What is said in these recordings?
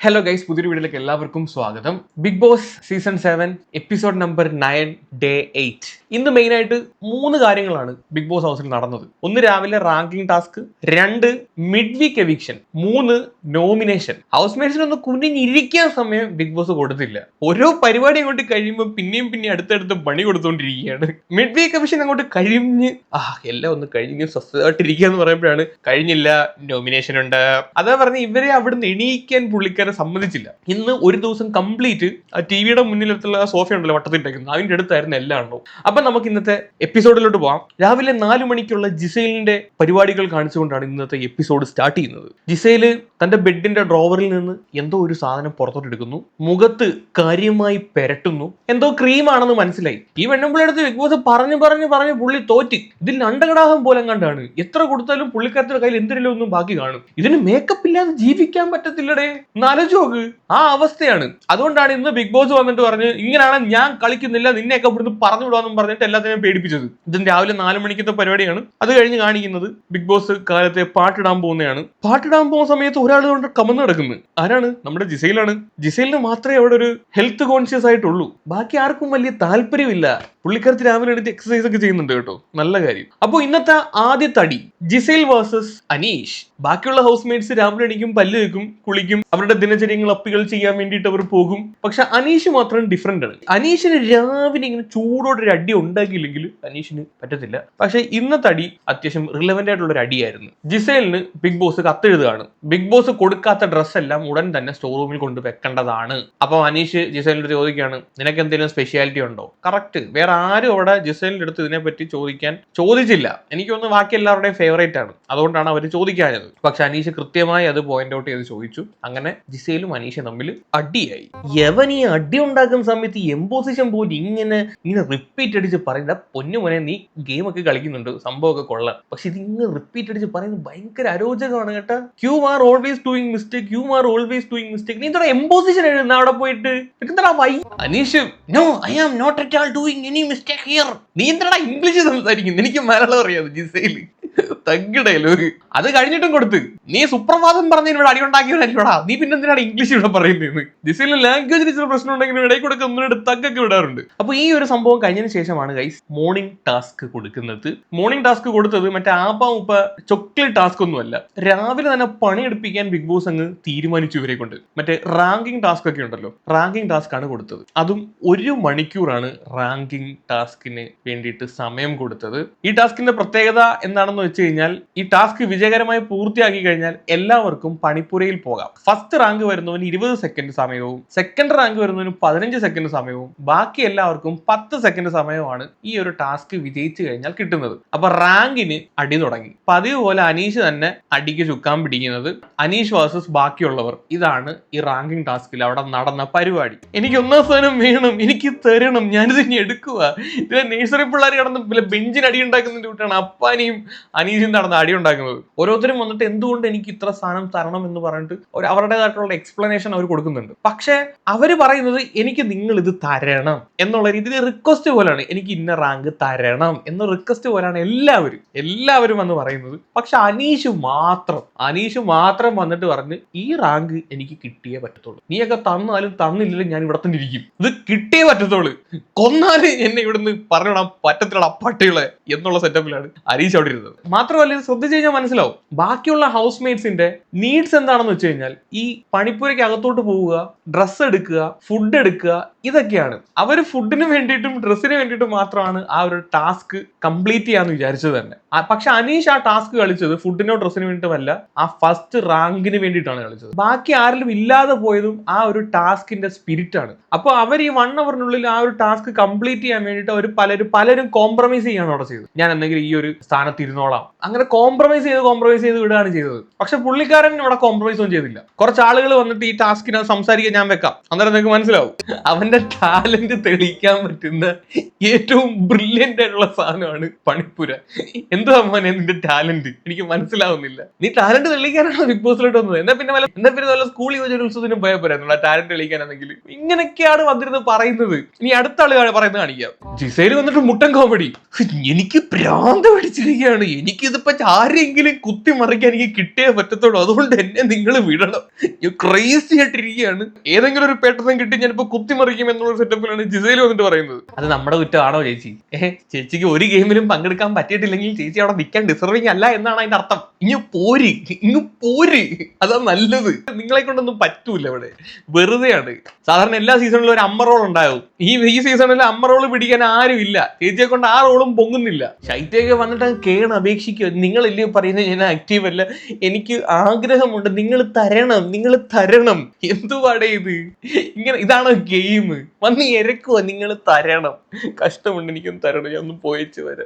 Hello guys പുതിയൊരു വീഡിയോയിലേക്ക് എല്ലാവർക്കും സ്വാഗതം. Bigg Boss season seven episode number nine day eight ഇന്ന് മെയിനായിട്ട് മൂന്ന് കാര്യങ്ങളാണ് ബിഗ് ബോസ് ഹൗസിൽ നടന്നത്. ഒന്ന് രാവിലെ റാങ്കിംഗ് ടാസ്ക് രണ്ട് മിഡ് വീക്ക് എവിക്ഷൻ മൂന്ന് നോമിനേഷൻ ഹൗസ് മേറ്റ്സിനൊന്ന് കുനിഞ്ഞിരിക്കാൻ സമയം ബിഗ് ബോസ് കൊടുത്തില്ല. ഓരോ പരിപാടി അങ്ങോട്ട് കഴിയുമ്പോൾ പിന്നെയും പിന്നെയും അടുത്തടുത്ത് പണി കൊടുത്തുകൊണ്ടിരിക്കുകയാണ് മിഡ് വീക്ക് എവിക്ഷൻ അങ്ങോട്ട് കഴിഞ്ഞ് ആ എല്ലാം ഒന്ന് കഴിഞ്ഞ് സ്വസ്ഥമായിട്ടിരിക്കുക എന്ന് പറയുമ്പോഴാണ് കഴിഞ്ഞില്ല നോമിനേഷൻ ഉണ്ട്. അതാ പറഞ്ഞ് ഇവരെ അവിടുന്ന് എണീക്കാൻ പുള്ളിക്കാരെ സമ്മതിച്ചില്ല. ഇന്ന് ഒരു ദിവസം കംപ്ലീറ്റ് ആ ടി വിയുടെ മുന്നിലെത്തുള്ള സോഫ ഉണ്ടല്ലോ വട്ടത്തിട്ടേക്കുന്നത്. അതിന്റെ അടുത്തായിരുന്നു എല്ലാം എണ്ണവും അപ്പൊ നമുക്ക് ഇന്നത്തെ എപ്പിസോഡിലോട്ട് പോവാം. രാവിലെ നാലു മണിക്കുള്ള ജിസൈലിന്റെ പരിപാടികൾ കാണിച്ചുകൊണ്ടാണ് ഇന്നത്തെ എപ്പിസോഡ് സ്റ്റാർട്ട് ചെയ്യുന്നത്. ജിസൈൽ തന്റെ ബെഡിന്റെ ഡ്രോവറിൽ നിന്ന് എന്തോ ഒരു സാധനം പുറത്തോട്ട് എടുക്കുന്നു. മുഖത്ത് കാര്യമായി പെരട്ടുന്നു. എന്തോ ക്രീമാണെന്ന് മനസ്സിലായി. ഈ വെണ്ണമ്പിളെടുത്ത് ബിഗ് ബോസ് പറഞ്ഞു പറഞ്ഞു പറഞ്ഞു പുള്ളി തോറ്റി. ഇതിൽ അണ്ടകടാഹം പോലെ കണ്ടാണ്. എത്ര കൊടുത്താലും പുള്ളിക്കാരത്തിന്റെ കയ്യിൽ എന്തെങ്കിലും ഒന്നും ബാക്കി കാണും. ഇതിന് മേക്കപ്പ് ഇല്ലാതെ ജീവിക്കാൻ പറ്റത്തില്ലടേ. നാലോച് നോക്ക്. ആ അവസ്ഥയാണ്. അതുകൊണ്ടാണ് ഇന്ന് ബിഗ് ബോസ് വന്നിട്ട് പറഞ്ഞ് ഇങ്ങനെയാണ് ഞാൻ കളിക്കുന്നില്ല നിന്നെയൊക്കെ ഇവിടുന്ന് പറഞ്ഞു വിടാന്നും പറഞ്ഞിട്ട് എല്ലാത്തിനെയും പേടിപ്പിച്ചത്. ഇതും രാവിലെ നാല് മണിക്കത്തെ പരിപാടിയാണ്. അത് കഴിഞ്ഞ് കാണിക്കുന്നത് ബിഗ് ബോസ് കാലത്തെ പാട്ടിടാൻ പോകുന്നതാണ് പാട്ടിടാൻ പോകുന്ന സമയത്ത് ഒരാൾ കൊണ്ട് കമന്ന് കിടക്കുന്നത് ആരാണ്? നമ്മുടെ ജിസൈലാണ്. ജിസൈലിന് മാത്രമേ അവിടെ ഒരു ഹെൽത്ത് കോൺഷ്യസ് ആയിട്ടുള്ളൂ. ബാക്കി ആർക്കും വലിയ താല്പര്യമില്ല. പുള്ളിക്കാരത്തി രാവിലെ എടുത്ത് എക്സസൈസ് ഒക്കെ ചെയ്യുന്നുണ്ട് കേട്ടോ. നല്ല കാര്യം. അപ്പോൾ ഇന്നത്തെ ആദ്യ തടി ജിസൈൽ വേഴ്സസ് അനീഷ്. ബാക്കിയുള്ള ഹൗസ് രാവിലെ എണീക്കും പല്ല് വെക്കും കുളിക്കും അവരുടെ ദിനചര്യങ്ങൾ അപ്പികൾ ചെയ്യാൻ വേണ്ടിയിട്ട് അവർ പോകും. പക്ഷെ അനീഷ് മാത്രം ഡിഫറെന്റ് ആണ്. അനീഷിന് രാവിലെ ഇങ്ങനെ ചൂടോടെ ഒരു അടി ഉണ്ടാക്കിയില്ലെങ്കിൽ അനീഷിന് പറ്റത്തില്ല. പക്ഷെ ഇന്നത്തെ അടി അത്യാവശ്യം റിലവന്റ് ആയിട്ടുള്ള ഒരു അടിയായിരുന്നു. ജിസേലിന് ബിഗ് ബോസ് കത്തെഴുതുകയാണ്. ബിഗ് ബോസ് കൊടുക്കാത്ത ഡ്രസ് എല്ലാം ഉടൻ തന്നെ സ്റ്റോർ റൂമിൽ കൊണ്ട് വെക്കേണ്ടതാണ്. അപ്പൊ അനീഷ് ജിസേലിനോട് ചോദിക്കുകയാണ് നിനക്ക് എന്തെങ്കിലും സ്പെഷ്യാലിറ്റി ഉണ്ടോ? കറക്റ്റ് വേറെ ആരും അവിടെ ജിസേലിന്റെ അടുത്ത് ഇതിനെപ്പറ്റി ചോദിക്കാൻ ചോദിച്ചില്ല. എനിക്ക് തോന്നുന്നു ബാക്കി എല്ലാവരുടെയും ഫേവറേറ്റ് ആണ്. അതുകൊണ്ടാണ് അവർ ചോദിക്കാഞ്ഞത്. പക്ഷെ അനീഷ് കൃത്യമായി അത് പോയിന്റ് ഔട്ട് ചെയ്ത് ചോദിച്ചു. അങ്ങനെ ജിസയിലും അനീഷയും തമ്മിൽ അടിയായി. യവൻ ഈ അടി ഉണ്ടാക്കുന്ന സമയത്ത് എംപോസിഷൻ പോലും ഇങ്ങനെ ഇങ്ങനെ റിപ്പീറ്റ് അടിച്ച് പറയുന്ന പൊന്നു മോനെ നീ ഗെയിമൊക്കെ കളിക്കുന്നുണ്ട് സംഭവമൊക്കെ കൊള്ളാം. പക്ഷെ ഇത് ഇങ്ങനെ റിപ്പീറ്റ് അടിച്ച് പറയുന്നത് ഭയങ്കര അരോചകമാണ് കേട്ടോ. You are always doing mistake you are always doing mistake നീ എന്താ എംപോസിഷൻ എഴുതുന്ന അവിടെ പോയിട്ട്? എന്താ why? Aneesh no I am not at all doing any mistake here നീ എന്താ ഇംഗ്ലീഷ് സംസാരിക്കുന്നത് എനിക്ക് മലയാളം അറിയാതെ ജിസയിൽ ഡയലോഗ് അത് കഴിഞ്ഞിട്ടും കൊടുത്ത്. നീ സുപ്രഭാതം പറഞ്ഞ ഇവിടെ അടിയുണ്ടാക്കിയവരാ നീ പിന്നെ എന്തിനാണ് ഇംഗ്ലീഷ് ഇവിടെ പറയുന്നത് ദിസിലെ ലാംഗ്വേജ് ടീച്ചർ പ്രശ്നം ഉണ്ടെങ്കിൽ ഇടയിൽ കൊടുക്കുക ഒന്നിനോട് തങ്കൊക്കെ വിടാറുണ്ട്. അപ്പൊ ഈ ഒരു സംഭവം കഴിഞ്ഞതിന് ശേഷമാണ് ഗൈസ് മോർണിംഗ് ടാസ്ക് കൊടുക്കുന്നത്. മോർണിംഗ് ടാസ്ക് കൊടുത്തത് മറ്റേ ആപ്പ ഉപ്പ ചോക്ലേറ്റ് ടാസ്ക് ഒന്നുമല്ല രാവിലെ തന്നെ പണിയെടുപ്പിക്കാൻ ബിഗ് ബോസ് അങ്ങ് തീരുമാനിച്ചു ഇവരെ കൊണ്ട്. മറ്റേ റാങ്കിങ് ടാസ്ക് ഒക്കെ ഉണ്ടല്ലോ. റാങ്കിങ് ടാസ്ക് ആണ് കൊടുത്തത്. അതും ഒരു മണിക്കൂറാണ് റാങ്കിങ് ടാസ്കിന് വേണ്ടിയിട്ട് സമയം കൊടുത്തത്. ഈ ടാസ്കിന്റെ പ്രത്യേകത എന്താണെന്ന് വെച്ച് കഴിഞ്ഞാൽ ഈ ടാസ്ക് വിജയകരമായി പൂർത്തിയാക്കി കഴിഞ്ഞാൽ എല്ലാവർക്കും പണിപ്പുരയിൽ പോകാം. ഫസ്റ്റ് റാങ്ക് വരുന്നവന് ഇരുപത് സെക്കൻഡ് സമയവും സെക്കൻഡ് റാങ്ക് വരുന്നവന് പതിനഞ്ച് സെക്കൻഡ് സമയവും ബാക്കി എല്ലാവർക്കും പത്ത് സെക്കൻഡ് സമയമാണ് ഈ ഒരു ടാസ്ക് വിജയിച്ചു കഴിഞ്ഞാൽ കിട്ടുന്നത്. അപ്പൊ റാങ്കിന് അടി തുടങ്ങി. പതിവ് പോലെ അനീഷ് തന്നെ അടിക്ക് ചുക്കാൻ പിടിക്കുന്നത് അനീഷ് വേഴ്സസ് ബാക്കിയുള്ളവർ. ഇതാണ് ഈ റാങ്കിങ് ടാസ്കിൽ അവിടെ നടന്ന പരിപാടി. എനിക്ക് ഒന്നാം സ്ഥാനം വേണം എനിക്ക് തരണം ഞാനിത് ഇനി എടുക്കുക ഇതിലെ നേഴ്സറി പിള്ളേർ കിടന്ന് ബെഞ്ചിന് അടി ഉണ്ടാക്കുന്നതിന്റെ കൂട്ടാണ് അപ്പാനിയും അനീഷും നടന്ന് അടി ഉണ്ടാക്കുന്നത്. ഓരോരുത്തരും വന്നിട്ട് എന്തുകൊണ്ട് എനിക്ക് ഇത്ര സ്ഥാനം തരണം എന്ന് പറഞ്ഞിട്ട് അവരുടേതായിട്ടുള്ള എക്സ്പ്ലനേഷൻ അവർ കൊടുക്കുന്നുണ്ട്. പക്ഷെ അവർ പറയുന്നത് എനിക്ക് നിങ്ങൾ ഇത് തരണം എന്നുള്ള രീതിയിൽ റിക്വസ്റ്റ് പോലെയാണ് എനിക്ക് ഇന്ന റാങ്ക് തരണം എന്ന റിക്വസ്റ്റ് പോലെയാണ് എല്ലാവരും എല്ലാവരും വന്ന് പറയുന്നത്. പക്ഷെ അനീഷ് മാത്രം അനീഷ് മാത്രം വന്നിട്ട് പറഞ്ഞ് ഈ റാങ്ക് എനിക്ക് കിട്ടിയേ പറ്റത്തുള്ളൂ. നീയൊക്കെ തന്നാലും തന്നില്ലെങ്കിലും ഞാൻ ഇവിടെ തന്നെ ഇരിക്കും. ഇത് കിട്ടിയേ പറ്റത്തുള്ളൂ. കൊന്നാലും എന്നെ ഇവിടുന്ന് പറഞ്ഞിടാൻ പറ്റത്തില്ല പട്ടികളെ എന്നുള്ള സെറ്റപ്പിലാണ് അനീഷ് അവിടെ ഇരുന്നത്. മാത്രമല്ല ഇത് ശ്രദ്ധിച്ചു കഴിഞ്ഞാൽ മനസ്സിലാവും. ബാക്കിയുള്ള ഹൗസ് മേറ്റ്സിന്റെ നീഡ്സ് എന്താണെന്ന് വെച്ച് കഴിഞ്ഞാൽ ഈ പണിപ്പുരയ്ക്ക് അകത്തോട്ട് പോവുക ഡ്രസ്സ് എടുക്കുക ഫുഡ് എടുക്കുക ഇതൊക്കെയാണ്. അവർ ഫുഡിന് വേണ്ടിയിട്ടും ഡ്രസ്സിന് വേണ്ടിയിട്ടും മാത്രമാണ് ആ ഒരു ടാസ്ക് കംപ്ലീറ്റ് ചെയ്യാന്ന് വിചാരിച്ചത് തന്നെ. പക്ഷെ അനീഷ് ആ ടാസ്ക് കളിച്ചത് ഫുഡിനോ ഡ്രസ്സിനോ വേണ്ടിയിട്ടുമല്ല ആ ഫസ്റ്റ് റാങ്കിന് വേണ്ടിയിട്ടാണ് കളിച്ചത്. ബാക്കി ആരിലും ഇല്ലാതെ പോയതും ആ ഒരു ടാസ്കിന്റെ സ്പിരിറ്റ് ആണ്. അപ്പോൾ അവർ ഈ വൺ അവറിനുള്ളിൽ ആ ഒരു ടാസ്ക് കംപ്ലീറ്റ് ചെയ്യാൻ വേണ്ടിയിട്ട് അവർ പലരും പലരും കോംപ്രമൈസ് ചെയ്യാണ് അവിടെ ചെയ്തത്. ഞാൻ എന്തെങ്കിലും ഈ ഒരു സ്ഥാനത്ത് ഇരുന്നോളാം. അങ്ങനെ കോംപ്രമൈസ് ചെയ്ത് കോംപ്രമൈസ് ചെയ്ത് വിടുകയാണ് ചെയ്തത്. പക്ഷെ പുള്ളിക്കാരൻ ഇവിടെ കോംപ്രമൈസ് ഒന്നും ചെയ്തില്ല. കുറച്ച് ആളുകൾ വന്നിട്ട് ഈ ടാസ്കിനെ സംസാരിക്കാൻ ഞാൻ വെക്കാം. അന്നേരം നിങ്ങൾക്ക് മനസ്സിലാവും. അവൻ അവന്റെ ടാലന്റ് തെളിയിക്കാൻ പറ്റുന്ന ഏറ്റവും ബ്രില്യന്റ് ആയിട്ടുള്ള സാധനമാണ് പണിപ്പുര. എന്താ മോനെ നിന്റെ ടാലന്റ് എനിക്ക് മനസ്സിലാവുന്നില്ല. നീ ടാലന്റ് തെളിയിക്കാനാണ് ബിഗ് ബോസിലോട്ട് വന്നത്? എന്നാ പിന്നെ വല്ല എന്നാ പിന്നെ വല്ല സ്കൂൾ യുവജനോത്സവത്തിനും പോരാ? ടാലന്റ് തെളിയിക്കാനാണെങ്കിൽ. ഇങ്ങനെയൊക്കെയാണ് വന്നിരുന്നത് പറയുന്നത്. ഇനി അടുത്ത ആൾ പറയുന്നത് കാണിക്കാം. ജിസൈൽ വന്നിട്ട് മുട്ടൻ കോമഡി എനിക്ക് പ്രാന്ത പിടിച്ചിരിക്കുകയാണ്. എനിക്കിതിപ്പോ ആരെങ്കിലും കുത്തി മറിക്കാൻ എനിക്ക് കിട്ടിയേ പറ്റത്തുള്ളൂ. അതുകൊണ്ട് എന്നെ നിങ്ങൾ വിടണം. ക്രേസി ആയിട്ടിരിക്കുകയാണ്. ഏതെങ്കിലും ഒരു പേട്ടസം കിട്ടി ഞാനിപ്പോ കുത്തി മറിക്കും എന്നുള്ള സെറ്റപ്പിലാണ് ജിസൈൽ വന്നിട്ട് പറയുന്നത്. അത് നമ്മുടെ കുറ്റമാണോ ചേച്ചി? ഏഹ് ചേച്ചിക്ക് ഒരു ഗെയിമിലും പങ്കെടുക്കാൻ പറ്റിയിട്ടില്ലെങ്കിൽ ചേച്ചി അവിടെ നിൽക്കാൻ ഡിസർവിങ് അല്ല എന്നാണ് അതിന്റെ അർത്ഥം. ഇങ്ങ് പോര് ഇങ്ങ് പോര്. അതാ നല്ലത്. നിങ്ങളെ കൊണ്ടൊന്നും പറ്റൂല ഇവിടെ. വെറുതെയാണ്. സാധാരണ എല്ലാ സീസണിലും ഒരു അമ്മ റോൾ ഉണ്ടാവും. ഈ ഈ സീസണിൽ അമ്മ റോൾ പിടിക്കാൻ ആരും ഇല്ല. ചേച്ചിയെ കൊണ്ട് ആ റോളും പൊങ്ങുന്നില്ല. ശൈത്യയൊക്കെ വന്നിട്ട് കേണ് അപേക്ഷിക്കുക. നിങ്ങളില്ലേ പറയുന്നത് ഞാൻ ആക്റ്റീവ് അല്ല. എനിക്ക് ആഗ്രഹമുണ്ട്. നിങ്ങൾ തരണം. നിങ്ങൾ തരണം. എന്തുവാടേ ഇത്? ഇങ്ങനെ ഇതാണ് ഗെയിം? വന്ന് ഇരക്കുക നിങ്ങൾ തരണം. കഷ്ടമുണ്ട് എനിക്കൊന്ന് തരണം ഞാൻ ഒന്ന് പോയിച്ച് വരെ.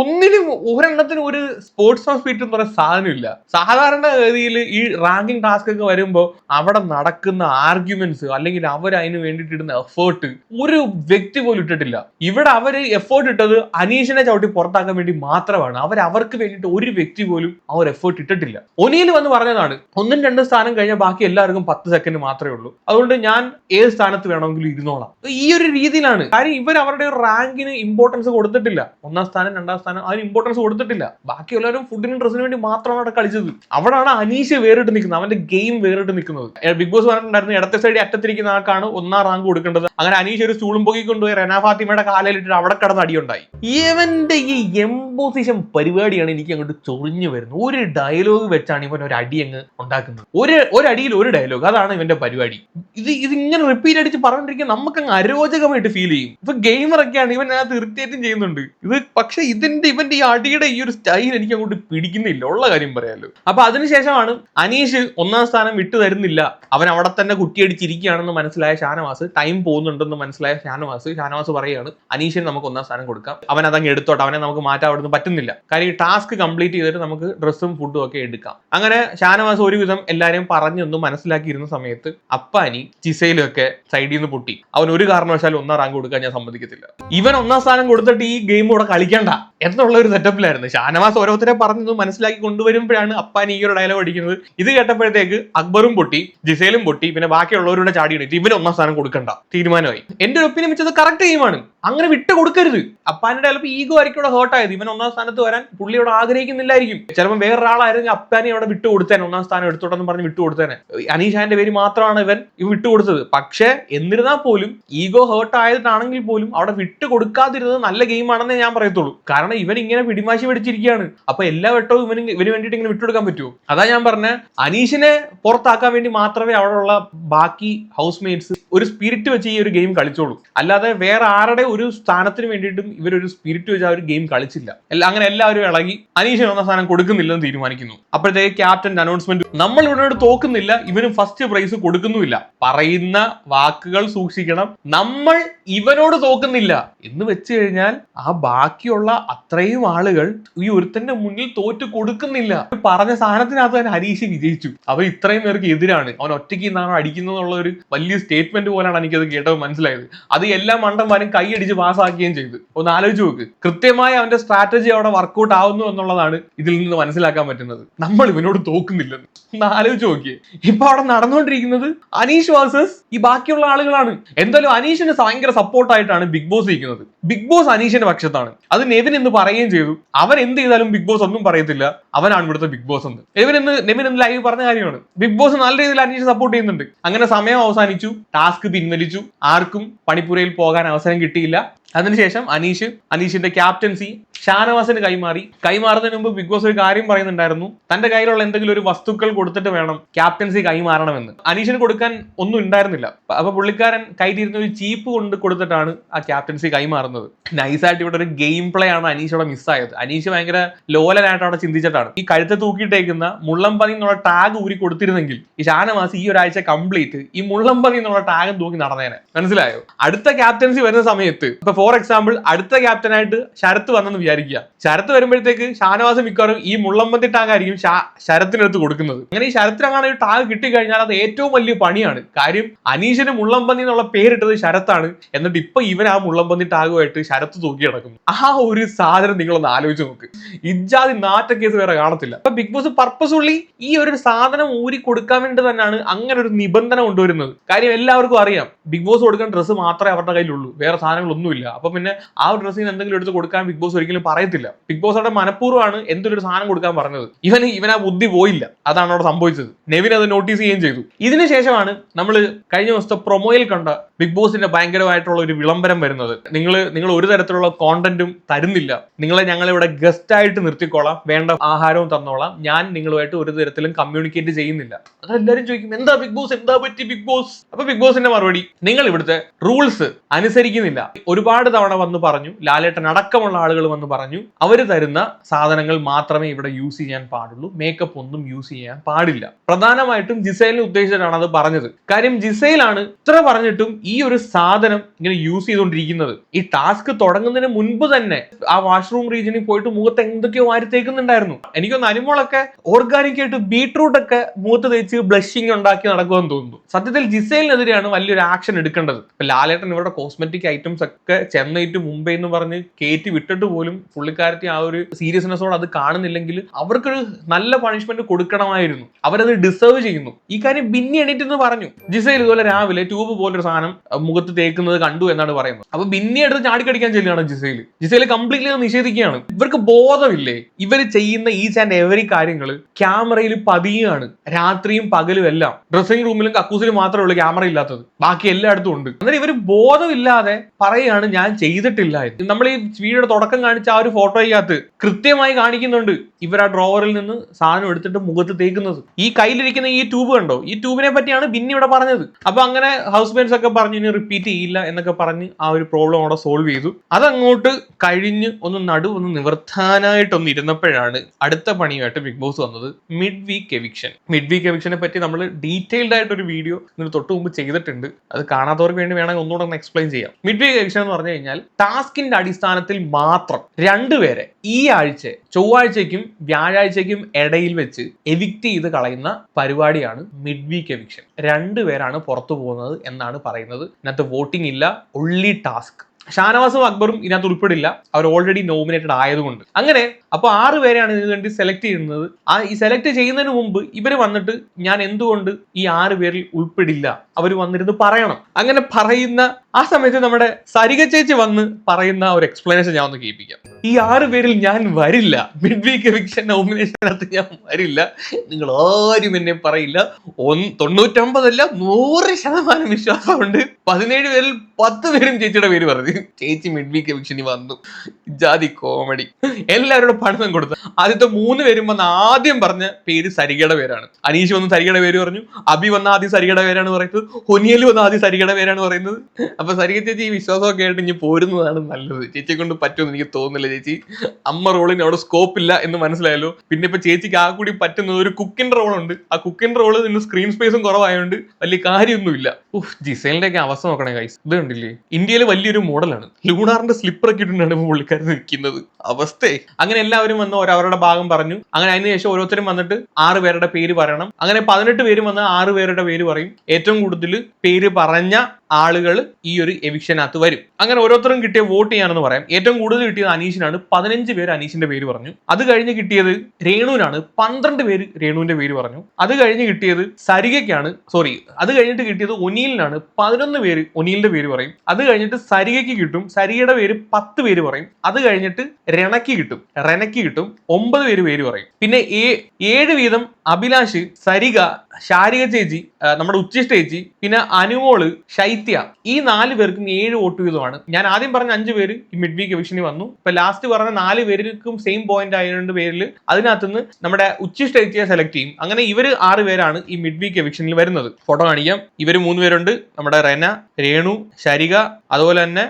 ഒന്നിനും ഒരെണ്ണത്തിനും ഒരു സ്പോർട്സ് ഹോസ്പിറ്റൽ എന്ന് പറയുന്ന സാധനമില്ല. സാധാരണ ഗതിയിൽ ഈ റാങ്കിങ് ടാസ്ക് ഒക്കെ വരുമ്പോൾ അവിടെ നടക്കുന്ന ആർഗ്യുമെന്റ്സ് അല്ലെങ്കിൽ അവർ അതിന് വേണ്ടിയിട്ട് ഇടുന്ന എഫേർട്ട് ഒരു വ്യക്തി പോലും ഇട്ടിട്ടില്ല. ഇവിടെ അവർ എഫേർട്ട് ഇട്ടത് അനീഷിനെ ചവിട്ടി പുറത്താക്കാൻ വേണ്ടി മാത്രമാണ്. അവർ അവർക്ക് വേണ്ടിയിട്ട് ഒരു വ്യക്തി പോലും അവർ എഫേർട്ട് ഇട്ടിട്ടില്ല. ഒനിയിൽ വന്ന് പറഞ്ഞതാണ് ഒന്നും രണ്ടും സ്ഥാനം കഴിഞ്ഞാൽ ബാക്കി എല്ലാവർക്കും പത്ത് സെക്കൻഡ് മാത്രമേ ഉള്ളൂ. അതുകൊണ്ട് ഞാൻ ഏത് സ്ഥാനത്ത് വേണമെങ്കിലും ഇരുന്നോളാം. ഈ ഒരു രീതിയിലാണ്. കാര്യം ഇവർ അവരുടെ ഒരു റാങ്കിന് ഇമ്പോർട്ടൻസ് കൊടുത്തിട്ടില്ല. ഒന്നാം സ്ഥാനം രണ്ടാം സ്ഥാനം അതിന് ഇമ്പോർട്ടൻസ് കൊടുത്തിട്ടില്ല. ബാക്കി എല്ലാവരും ഫുഡിനും ഡ്രസ്സിനും വേണ്ടി മാത്രമാണ് അവിടെ കളിച്ചത്. അവിടാണ് അനീഷ് വേറിട്ട് നിൽക്കുന്നത്. അവന്റെ ഗെയിം വേറിട്ട് നിൽക്കുന്നത്. ബിഗ് ബോസ് പറഞ്ഞിട്ടുണ്ടായിരുന്നു ഇടത്തെ സൈഡ് അറ്റത്തിരിക്കുന്ന ആൾക്കാണ് ഒന്നാം റാങ്ക് കൊടുക്കേണ്ടത്. അങ്ങനെ അനീഷ് ഒരു സ്റ്റൂളും പൊക്കി കൊണ്ടുപോയി റെനാ ഫാത്തിമയുടെ കാലയിലിട്ട് അവിടെ കിടന്ന് അടിയുണ്ടായി. ഇവന്റെ ഈ എംബോസിഷൻ പരിപാടിയാണ് എനിക്ക് അങ്ങോട്ട് ചൊറിഞ്ഞു വരുന്നത്. ഒരു ഡയലോഗ് വെച്ചാണ് ഇവൻ ഒരു അടി അങ്ങ് ഉണ്ടാക്കുന്നത്. ഒരു ഒരടിയിൽ ഒരു ഡയലോഗ് അതാണ് ഇവന്റെ പരിപാടി. ഇത് ഇത് ഇങ്ങനെ റിപ്പീറ്റ് അടിച്ച് പറഞ്ഞിരിക്കാൻ നമുക്ക് അങ്ങ് അരോചകമായിട്ട് ഫീൽ ചെയ്യും. ഇപ്പൊ ഗെയിമർ ഒക്കെയാണ് ഇവൻ അതിനകത്ത് ഇറിറ്റേറ്റും ചെയ്യുന്നുണ്ട്. ഇത് പക്ഷെ ഇതിന്റെ ഇവന്റെ ഈ അടിയുടെ ഈ ഒരു സ്റ്റൈൽ എനിക്ക് അങ്ങോട്ട് പിടിക്കുന്നില്ല. ഉള്ള കാര്യം പറയാലോ. അപ്പൊ അതിനുശേഷമാണ് അനീഷ് ഒന്നാം സ്ഥാനം വിട്ടു തരുന്നില്ല. അവൻ അവിടെ തന്നെ കുട്ടിയടിച്ചിരിക്കുകയാണെന്ന് മനസ്സിലായ ഷാനവാസ് ടൈം പോകുന്നുണ്ടെന്ന് മനസ്സിലായ ഷാനവാസ്. ഷാനവാസ് പറയുകയാണ് അനീഷിന് നമുക്ക് ഒന്നാം സ്ഥാനം കൊടുക്കാം. അവൻ അതങ്ങ് എടുത്തോട്ടെ. അവനെ നമുക്ക് മാറ്റാൻ അവിടുന്ന് പറ്റുന്നില്ല. കാര്യം ടാസ്ക് കംപ്ലീറ്റ് ചെയ്തിട്ട് നമുക്ക് ഡ്രസ്സും ഫുഡും ഒക്കെ എടുക്കാം. അങ്ങനെ ഷാനവാസ് ഒരുവിധം എല്ലാരെയും പറഞ്ഞൊന്നും മനസ്സിലാക്കിയിരുന്ന സമയത്ത് അപ്പാനി ചിസയിലൊക്കെ സൈഡിൽ നിന്ന് പൊട്ടി. അവൻ ഒരു കാരണവശാലും ഒന്നാം റാങ്ക് കൊടുക്കാൻ ഞാൻ സമ്മതിക്കത്തില്ല. ഇവൻ ഒന്നാം സ്ഥാനം കൊടുത്തിട്ട് ഈ ഗെയിം ഇവിടെ കളിക്കണ്ട. എന്നുള്ള ഒരു സെറ്റപ്പിലായിരുന്നു ഷാനവാസ് ഓരോരുത്തരെ പറഞ്ഞത് മനസ്സിലാക്കി കൊണ്ടുവരുമ്പോഴാണ് അപ്പാൻ ഈ ഒരു ഡയലോഗ് അടിക്കുന്നത്. ഇത് കേട്ടപ്പോഴത്തേക്ക് അക്ബറും പൊട്ടി ജിസേലും പൊട്ടി പിന്നെ ബാക്കിയുള്ളവരുടെ ചാടി എണീറ്റ് ഇവന് ഒന്നാം സ്ഥാനം കൊടുക്കണ്ട. തീരുമാനമായി. എന്റെ ഒരു ഒപ്പീനിയൻ വെച്ചത് കറക്റ്റ് ഗെയിമാണ് അങ്ങനെ വിട്ട് കൊടുക്കരുത്. അപ്പാന്റെ ചിലപ്പോൾ ഈഗോ ആയിരിക്കും ഇവിടെ ഹോട്ടായത് ഇവൻ ഒന്നാം സ്ഥാനത്ത് വരാൻ പുള്ളി ഇവിടെ ആഗ്രഹിക്കുന്നില്ലായിരിക്കും. ചിലപ്പോൾ വേറൊരാളായിരുന്നെങ്കിൽ അപ്പാനെ അവിടെ വിട്ടു കൊടുത്തേനെ ഒന്നാം സ്ഥാനം എടുത്തോട്ടെന്ന് പറഞ്ഞ് വിട്ടു കൊടുത്തേനെ. അനീഷാന്റെ പേര് മാത്രമാണ് ഇവൻ ഇവ വിട്ടു കൊടുത്തത്. പക്ഷേ എന്നിരുന്നാൽ പോലും ഈഗോ ഹേർട്ട് ആയതാണെങ്കിൽ പോലും അവിടെ വിട്ടു കൊടുക്കാതിരുന്നത് നല്ല ഗെയിമാണെന്നേ ഞാൻ പറയത്തുള്ളൂ. കാരണം ഇവൻ ഇങ്ങനെ പിടിമാശി പിടിച്ചിരിക്കുകയാണ്. അപ്പൊ എല്ലാ വട്ടവും ഇവന് ഇവന് വേണ്ടിയിട്ട് ഇങ്ങനെ വിട്ടുകൊടുക്കാൻ പറ്റുമോ അതാ ഞാൻ പറഞ്ഞ. അനീഷിനെ പുറത്താക്കാൻ വേണ്ടി മാത്രമേ അവിടെയുള്ള ബാക്കി ഹൗസ് മേറ്റ്സ് ഒരു സ്പിരിറ്റ് വെച്ച് ഈ ഒരു ഗെയിം കളിച്ചോളൂ. അല്ലാതെ വേറെ ആരുടെ ഒരു സ്ഥാനത്തിന് വേണ്ടിയിട്ടും ഇവരൊരു സ്പിരിറ്റ് വെച്ച് ആ ഒരു ഗെയിം കളിച്ചില്ല. അങ്ങനെ എല്ലാവരും ഇളകി അനീഷിന് വന്ന സ്ഥാനം കൊടുക്കുന്നില്ലെന്ന് തീരുമാനിക്കുന്നു. അപ്പോഴത്തേക്ക് ക്യാപ്റ്റൻ അനൗൺസ്മെന്റ് നമ്മൾ ഇവനോട് തോക്കുന്നില്ല ഇവരും ഫസ്റ്റ് പ്രൈസ് കൊടുക്കുന്നുമില്ല. പറയുന്ന വാക്കുകൾ സൂക്ഷിക്കണം. നമ്മൾ ഇവനോട് തോക്കുന്നില്ല. എന്ന് വെച്ച് കഴിഞ്ഞാൽ ആ ബാക്കിയുള്ള അത്രയും ആളുകൾ ഈ ഒരുത്തന്റെ മുന്നിൽ തോറ്റ് കൊടുക്കുന്നില്ല. പറഞ്ഞ സാധനത്തിനകത്ത് തന്നെ ഹരീഷ് വിജയിച്ചു. അവൻ ഇത്രയും പേർക്ക് എതിരാണ്. അവൻ ഒറ്റയ്ക്ക് നിന്നാണ് അടിക്കുന്നത് എന്നുള്ള ഒരു വലിയ സ്റ്റേറ്റ്മെന്റ് പോലെയാണ് എനിക്കത് കേട്ടത് മനസ്സിലായത്. അത് എല്ലാ മണ്ടന്മാരും കൈയടിച്ച് പാസ്സാക്കുകയും ചെയ്തു. ഒന്ന് ആലോചിച്ച് നോക്ക്. കൃത്യമായി അവന്റെ സ്ട്രാറ്റജി അവിടെ വർക്കൗട്ട് ആവുന്നു എന്നുള്ളതാണ് ഇതിൽ നിന്ന് മനസ്സിലാക്കാൻ പറ്റുന്നത്. നമ്മൾ ഇവനോട് തോക്കുന്നില്ലെന്ന് ഒന്ന് ആലോചിച്ച് നോക്കിയേ. ഇപ്പൊ അവിടെ നടന്നുകൊണ്ടിരിക്കുന്നത് അനീഷ് വേഴ്സസ് ഈ ബാക്കിയുള്ള ആളുകളാണ്. എന്തായാലും അനീഷിന് ഭയങ്കര സപ്പോർട്ടായിട്ടാണ് ബിഗ് ബോസ് ഇരിക്കുന്നത്. ബിഗ് ബോസ് അനീഷിന്റെ പക്ഷത്താണ്. അത് നെവിൻ എന്ന് പറയുകയും ചെയ്തു. അവൻ എന്ത് ചെയ്താലും ബിഗ് ബോസ് ഒന്നും പറയത്തില്ല. അവനാണ് ഇവിടുത്തെ ബിഗ് ബോസ് എന്ന്. നെവിൻ എന്ന് നെവിൻ എന്ന് ലൈവ് പറഞ്ഞ കാര്യമാണ്. ബിഗ് ബോസ് നല്ല രീതിയിൽ അനീഷ് സപ്പോർട്ട് ചെയ്യുന്നുണ്ട്. അങ്ങനെ സമയം അവസാനിച്ചു. ടാസ്ക് പിൻവലിച്ചു. ആർക്കും പണിപ്പുരയിൽ പോകാൻ അവസരം കിട്ടിയില്ല. അതിനുശേഷം അനീഷ് അനീഷിന്റെ ക്യാപ്റ്റൻസി ഷാനവാസിന് കൈമാറി. കൈമാറുന്നതിന് മുമ്പ് ബിഗ് ബോസ് ഒരു കാര്യം പറയുന്നുണ്ടായിരുന്നു. തന്റെ കയ്യിലുള്ള എന്തെങ്കിലും ഒരു വസ്തുക്കൾ കൊടുത്തിട്ട് വേണം ക്യാപ്റ്റൻസി കൈമാറണമെന്ന്. അനീഷിന് കൊടുക്കാൻ ഒന്നും ഉണ്ടായിരുന്നില്ല. അപ്പൊ പുള്ളിക്കാരൻ കയ്യിലിരുന്ന ഒരു ചീപ്പ് കൊണ്ട് കൊടുത്തിട്ടാണ് ആ ക്യാപ്റ്റൻസി കൈമാറുന്നത്. നൈസായിട്ട് ഇവിടെ ഒരു ഗെയിം പ്ലേ ആണ് അനീഷ് അവിടെ മിസ്സായത് അനീഷ് ഭയങ്കര ലോലനായിട്ട് അവിടെ ചിന്തിച്ചിട്ടാണ്. ഈ കഴുത്ത് തൂക്കിയിട്ടേക്കുന്ന മുള്ളംപതി എന്നുള്ള ടാഗ് ഊരി കൊടുത്തിരുന്നെങ്കിൽ ഈ ഷാനവാസ് ഈ ഒരാഴ്ച കംപ്ലീറ്റ് ഈ മുള്ളംപതി എന്നുള്ള ടാഗും തൂക്കി നടന്നേനെ. മനസ്സിലായോ? അടുത്ത ക്യാപ്റ്റൻസി വരുന്ന സമയത്ത് ഇപ്പൊ ഫോർ എക്സാമ്പിൾ അടുത്ത ക്യാപ്റ്റൻ ആയിട്ട് ശരത്ത് വന്നെന്ന് വിചാരിക്കുക. ശരത്ത് വരുമ്പോഴത്തേക്ക് ഷാനവാസ് മിക്കവാറും ഈ മുള്ളമ്പന്തി ടാഗ് ആയിരിക്കും ശരത്തിനടുത്ത് കൊടുക്കുന്നത്. അങ്ങനെ ഈ ശരത്തിനങ്ങനെ ഒരു ടാഗ് കിട്ടിക്കഴിഞ്ഞാൽ അത് ഏറ്റവും വലിയ പണിയാണ്. കാര്യം അനീഷിന് മുള്ളമ്പന്തി എന്നുള്ള പേരിട്ടത് ശരത്താണ്. എന്നിട്ട് ഇപ്പൊ ഇവൻ ആ മുള്ളമ്പന്തി ടാഗുമായിട്ട് ശരത്ത് തൂക്കി കിടക്കുന്നു ആ ഒരു സാധനം നിങ്ങളൊന്ന് ആലോചിച്ച് നോക്ക്. ഇജാതി നാറ്റ കേസ് വേറെ കാണത്തില്ല. അപ്പൊ ബിഗ് ബോസ് പർപ്പസ് പർപ്പസ്ഫുള്ളി ഈ ഒരു സാധനം ഊരി കൊടുക്കാൻ വേണ്ടി തന്നെയാണ് അങ്ങനെ ഒരു നിബന്ധന കൊണ്ടുവരുന്നത്. കാര്യം എല്ലാവർക്കും അറിയാം. ബിഗ് ബോസ് കൊടുക്കാൻ ഡ്രസ്സ് മാത്രമേ അവരുടെ കയ്യിലുള്ളൂ. വേറെ സാധനങ്ങളൊന്നുമില്ല. അപ്പൊ പിന്നെ ആ ഒരു ഡ്രസ്സിന് എന്തെങ്കിലും എടുത്ത് കൊടുക്കാൻ ബിഗ് ബോസ് ഒരിക്കലും പറയത്തില്ല. ബിഗ് ബോസ് അവിടെ മനഃപൂർവമാണ് എന്തൊരു സാധനം കൊടുക്കാൻ പറഞ്ഞത്. ഇവന് ഇവൻ ആ ബുദ്ധി പോയില്ല. അതാണ് അവിടെ സംഭവിച്ചത്. നെവിൻ അത് നോട്ടീസ് ചെയ്യുകയും ചെയ്തു. ഇതിനുശേഷമാണ് നമ്മൾ കഴിഞ്ഞ ദിവസത്തെ പ്രൊമോയിൽ കണ്ട ബിഗ് ബോസിന്റെ ഭയങ്കരമായിട്ടുള്ള ഒരു വിളംബരം വരുന്നത്. നിങ്ങൾ നിങ്ങൾ ഒരു തരത്തിലുള്ള കോണ്ടന്റും തരുന്നില്ല. നിങ്ങളെ ഞങ്ങൾ ഇവിടെ ഗസ്റ്റ് ആയിട്ട് നിർത്തിക്കോളാം. വേണ്ട ആഹാരവും തന്നോളാം. ഞാൻ നിങ്ങളുമായിട്ട് ഒരു തരത്തിലും കമ്മ്യൂണിക്കേറ്റ് ചെയ്യുന്നില്ല. അതെല്ലാരും ചോദിക്കും എന്താ ബിഗ് ബോസ്? എന്താ പറ്റി ബിഗ് ബോസ്? അപ്പൊ ബിഗ് ബോസിന്റെ മറുപടി നിങ്ങൾ ഇവിടുത്തെ റൂൾസ് അനുസരിക്കുന്നില്ല. ഒരുപാട് തവണ വന്ന് പറഞ്ഞു ലാലേട്ടൻ അടക്കമുള്ള ആളുകൾ വന്ന് പറഞ്ഞു അവർ തരുന്ന സാധനങ്ങൾ മാത്രമേ ഇവിടെ യൂസ് ചെയ്യാൻ പാടുള്ളൂ. മേക്കപ്പ് ഒന്നും യൂസ് ചെയ്യാൻ പാടില്ല. പ്രധാനമായിട്ടും ജിസൈലിനെ ഉദ്ദേശിച്ചിട്ടാണ് അത് പറഞ്ഞത്. കാര്യം ജിസൈലാണ് ഇത്ര പറഞ്ഞിട്ടും ഈ ഒരു സാധനം ഇങ്ങനെ യൂസ് ചെയ്തുകൊണ്ടിരിക്കുന്നത് ഈ ടാസ്ക് തുടങ്ങുന്നതിന് മുൻപ് തന്നെ ആ വാഷ്റൂം റീജിയനിൽ പോയിട്ട് മുഖത്ത് എന്തൊക്കെയോ വാരി തേക്കുന്നുണ്ടായിരുന്നു എനിക്കൊന്ന് അനുമോളൊക്കെ ഓർഗാനിക് ആയിട്ട് ബീട്രൂട്ട് ഒക്കെ മുഖത്ത് തേച്ച് ബ്ലഷിംഗ് ഉണ്ടാക്കി നടക്കുമെന്ന് തോന്നുന്നു. സത്യത്തിൽ ജിസൈലിനെതിരെയാണ് വലിയൊരു ആക്ഷൻ എടുക്കേണ്ടത്. ലാലേട്ടൻ ഇവരുടെ കോസ്മെറ്റിക് ഐറ്റംസ് ഒക്കെ ചെന്നൈറ്റ് മുംബൈ എന്ന് പറഞ്ഞ് കയറ്റി വിട്ടിട്ട് പോലും പുള്ളിക്കാരത്തി ആ ഒരു സീരിയസ്നെസ്സോട് അത് കാണുന്നില്ലെങ്കിൽ അവർക്കൊരു നല്ല പണിഷ്മെന്റ് കൊടുക്കണമായിരുന്നു. അവരത് ഡിസേർവ് ചെയ്യുന്നു. ഈ കാര്യം ബിന്നി എണീറ്റ് എന്ന് പറഞ്ഞു. ജിസൈൽ ഇതുപോലെ രാവിലെ ട്യൂബ് പോലൊരു സാധനം മുഖത്ത് തേക്കുന്നത് കണ്ടു എന്നാണ് പറയുന്നത്. അപ്പൊ ബിന്നി എടുത്ത് ചാടിക്കടിക്കാൻ ചെല്ലുകയാണ് ജിസൈൽ ജിസൈൽ കംപ്ലീറ്റ്ലി നിഷേധിക്കുകയാണ്. ഇവർക്ക് ബോധമില്ലേ? ഇവർ ചെയ്യുന്ന ഈച്ച് ആൻഡ് എവറി കാര്യങ്ങൾ ക്യാമറയിൽ പതിയാണ് രാത്രിയും പകലും എല്ലാം. ഡ്രസ്സിംഗ് റൂമിലും കക്കൂസിലും മാത്രമേ ഉള്ളൂ ക്യാമറ ഇല്ലാത്തത്. ബാക്കി എല്ലായിടത്തും ഉണ്ട്. അന്നേരം ഇവർ ബോധമില്ലാതെ പറയുകയാണ് ഞാൻ ചെയ്തിട്ടില്ല നമ്മൾ ഈ വീഡിയോയുടെ തുടക്കം കാണിച്ച ആ ഒരു ഫോട്ടോയ്ക്കകത്ത് കൃത്യമായി കാണിക്കുന്നുണ്ട്. ഇവർ ആ ഡ്രോവറിൽ നിന്ന് സാധനം എടുത്തിട്ട് മുഖത്ത് തേക്കുന്നത്. ഈ കയ്യിലിരിക്കുന്ന ഈ ട്യൂബ് കണ്ടോ? ഈ ട്യൂബിനെ പറ്റിയാണ് ബിന്നി ഇവിടെ പറഞ്ഞത്. അപ്പൊ അങ്ങനെ ഹൗസ് മേറ്റ്സ് ഒക്കെ പറഞ്ഞു ഇനി റിപ്പീറ്റ് ചെയ്യില്ല എന്നൊക്കെ പറഞ്ഞ് ആ ഒരു പ്രോബ്ലം അവിടെ സോൾവ് ചെയ്തു. അതങ്ങോട്ട് കഴിഞ്ഞ് ഒന്ന് നടു ഒന്ന് നിവർത്താനായിട്ടൊന്ന് ഇരുന്നപ്പോഴാണ് അടുത്ത പണിയുമായിട്ട് ബിഗ് ബോസ് വന്നത് mid week eviction mid week എവിക്ഷനെ പറ്റി നമ്മൾ ഡീറ്റെയിൽഡ് ആയിട്ട് ഒരു വീഡിയോ ഇതിന് തൊട്ട് മുമ്പ് ചെയ്തിട്ടുണ്ട്. അത് കാണാത്തവർക്ക് വേണ്ടി വേണമെങ്കിൽ ഒന്നുകൂടെ ഒന്ന് എക്സ്പ്ലെയിൻ ചെയ്യാം. മിഡ് വീക്ക് എവിക്ഷൻ എന്ന് പറഞ്ഞു കഴിഞ്ഞാൽ ടാസ്കിന്റെ അടിസ്ഥാനത്തിൽ മാത്രം രണ്ടുപേരെ ഈ ആഴ്ച ചൊവ്വാഴ്ചയ്ക്കും വ്യാഴാഴ്ചയ്ക്കും ഇടയിൽ വെച്ച് എവിക്റ്റ് ചെയ്ത് കളയുന്ന പരിപാടിയാണ് മിഡ് വീക്ക് എവിക്ഷൻ രണ്ടുപേരാണ് പുറത്തു പോകുന്നത് എന്നാണ് പറയുന്നത്. ഇതിനകത്ത് വോട്ടിംഗ് ഇല്ല ഒള്ളി ടാസ്ക് ഷാനവാസും അക്ബറും ഇതിനകത്ത് ഉൾപ്പെടില്ല. അവർ ഓൾറെഡി നോമിനേറ്റഡ് ആയതുകൊണ്ട്. അങ്ങനെ അപ്പോൾ ആറ് പേരെയാണ് ഇതിനു വേണ്ടി സെലക്ട് ചെയ്യുന്നത്. ആ ഈ സെലക്ട് ചെയ്യുന്നതിന് മുമ്പ് ഇവർ വന്നിട്ട് ഞാൻ എന്തുകൊണ്ട് ഈ ആറ് പേരിൽ ഉൾപ്പെടില്ല? അവർ വന്നിരുന്ന് പറയണം. അങ്ങനെ പറയുന്ന ആ സമയത്ത് നമ്മുടെ സരിക ചേച്ചി വന്ന് പറയുന്ന ഒരു എക്സ്പ്ലനേഷൻ ഞാൻ ഒന്ന് കേൾപ്പിക്കാം. ഈ ആറ് പേരിൽ ഞാൻ വരില്ല. മിഡ് വീക്ക് എവിക്ഷൻ നോമിനേഷനകത്ത് ഞാൻ വരില്ല. നിങ്ങൾ ആരും എന്നെ പറയില്ല. ഒന്ന് തൊണ്ണൂറ്റൊമ്പതല്ല നൂറ് ശതമാനം വിശ്വാസമുണ്ട്. പതിനേഴ് പേരിൽ പത്ത് പേരും ചേച്ചിയുടെ പേര് പറഞ്ഞു. ചേച്ചി മിഡ് വീക്ക് എവിക്ഷനി വന്നു. ജാതി കോമഡി എല്ലാവരോടും പഠനം കൊടുത്തു. ആദ്യത്തെ മൂന്ന് പേരും വന്ന് ആദ്യം പറഞ്ഞ പേര് സരികയുടെ പേരാണ്. അനീഷ് വന്ന് സരികയുടെ പേര് പറഞ്ഞു. അബി വന്ന ആദ്യം സരികയുടെ പേരാണ് പറയുന്നത്. ഹൊനിയൽ വന്ന ആദ്യം സരികയുടെ പേരാണ് പറയുന്നത്. അപ്പൊ സരിക ചേച്ചി ഈ വിശ്വാസമൊക്കെ ആയിട്ട് ഇനി പോരുന്നതാണ് നല്ലത്. ചേച്ചിയെ കൊണ്ട് പറ്റുമെന്ന് എനിക്ക് തോന്നുന്നില്ല ചേച്ചി. അമ്മ റോളിന് അവിടെ സ്കോപ്പ് ഇല്ല എന്ന് മനസ്സിലായല്ലോ. പിന്നെ ഇപ്പൊ ചേച്ചിക്ക് ആ കൂടി പറ്റുന്നത് ഒരു കുക്കിന്റെ റോൾ ഉണ്ട്. ആ കുക്കിന്റെ റോൾ നിന്ന് സ്ക്രീൻ സ്പേസും കുറവായതുകൊണ്ട് വലിയ കാര്യമൊന്നുമില്ല. ഉഫ് ജിസൈലിന്റെ ഒക്കെ അവസ്ഥ നോക്കണേ ഗൈസ് ഇത് കണ്ടില്ലേ? ഇന്ത്യയിലെ വലിയൊരു മോഡലാണ്. ലൂണാറിന്റെ സ്ലിപ്പർ ഒക്കെ ഇട്ടിട്ടാണ് ഇപ്പൊ പുള്ളിക്കാരൻ നിൽക്കുന്നത്. അവസ്ഥേ. അങ്ങനെ എല്ലാവരും വന്ന് അവരവരുടെ ഭാഗം പറഞ്ഞു. അങ്ങനെ അതിനുശേഷം ഓരോരുത്തരും വന്നിട്ട് ആറ് പേരുടെ പേര് പറയണം. അങ്ങനെ പതിനെട്ട് പേരും വന്ന് ആറ് പേരുടെ പേര് പറയും. ഏറ്റവും കൂടുതൽ പേര് പറഞ്ഞ ആളുകൾ ഈ ഒരു എവിക്ഷനകത്ത് വരും. അങ്ങനെ ഓരോരുത്തരും കിട്ടിയ വോട്ട് ചെയ്യാനെന്ന് പറയാം. ഏറ്റവും കൂടുതൽ കിട്ടിയത് അനീഷിനാണ്. പതിനഞ്ച് പേര് അനീഷിന്റെ പേര് പറഞ്ഞു. അത് കഴിഞ്ഞ് കിട്ടിയത് രേണുവിനാണ്. പന്ത്രണ്ട് പേര് രേണുവിന്റെ പേര് പറഞ്ഞു. അത് കഴിഞ്ഞ് കിട്ടിയത് സരികയ്ക്കാണ്. സോറി അത് കഴിഞ്ഞിട്ട് കിട്ടിയത് ഒനീലിനാണ് പതിനൊന്ന് പേര് ഒനീലിന്റെ പേര് പറയും. അത് കഴിഞ്ഞിട്ട് സരികയ്ക്ക് കിട്ടും. സരികയുടെ പേര് പത്ത് പേര് പറയും. അത് കഴിഞ്ഞിട്ട് രണയ്ക്ക് കിട്ടും. റെനയ്ക്ക് കിട്ടും. ഒമ്പത് പേര് പേര് പറയും. പിന്നെ ഏഴ് വീതം അഭിലാഷ് സരിക ശാരിക ചേച്ചി നമ്മുടെ ഉച്ചിഷ്ട ചേച്ചി പിന്നെ അനുമോൾ ശൈത്യ. ഈ നാല് പേർക്കും ഏഴ് വോട്ട് വീതമാണ്. ഞാൻ ആദ്യം പറഞ്ഞ അഞ്ച് പേര് ഈ മിഡ് വീക്ക് എവിക്ഷന് വന്നു. ഇപ്പൊ ലാസ്റ്റ് പറഞ്ഞ നാല് പേർക്കും സെയിം പോയിന്റ് ആയതുകൊണ്ട് പേരിൽ അതിനകത്തുനിന്ന് നമ്മുടെ ഉച്ചിഷ്ട ചേച്ചിയെ സെലക്ട് ചെയ്യും. അങ്ങനെ ഇവർ ആറ് പേരാണ് ഈ മിഡ് വീക്ക് എവിക്ഷനിൽ വരുന്നത്. ഫോട്ടോ കാണിക്കാം. ഇവർ മൂന്ന് പേരുണ്ട്. നമ്മുടെ റെന രേണു ശരിക അതുപോലെ തന്നെ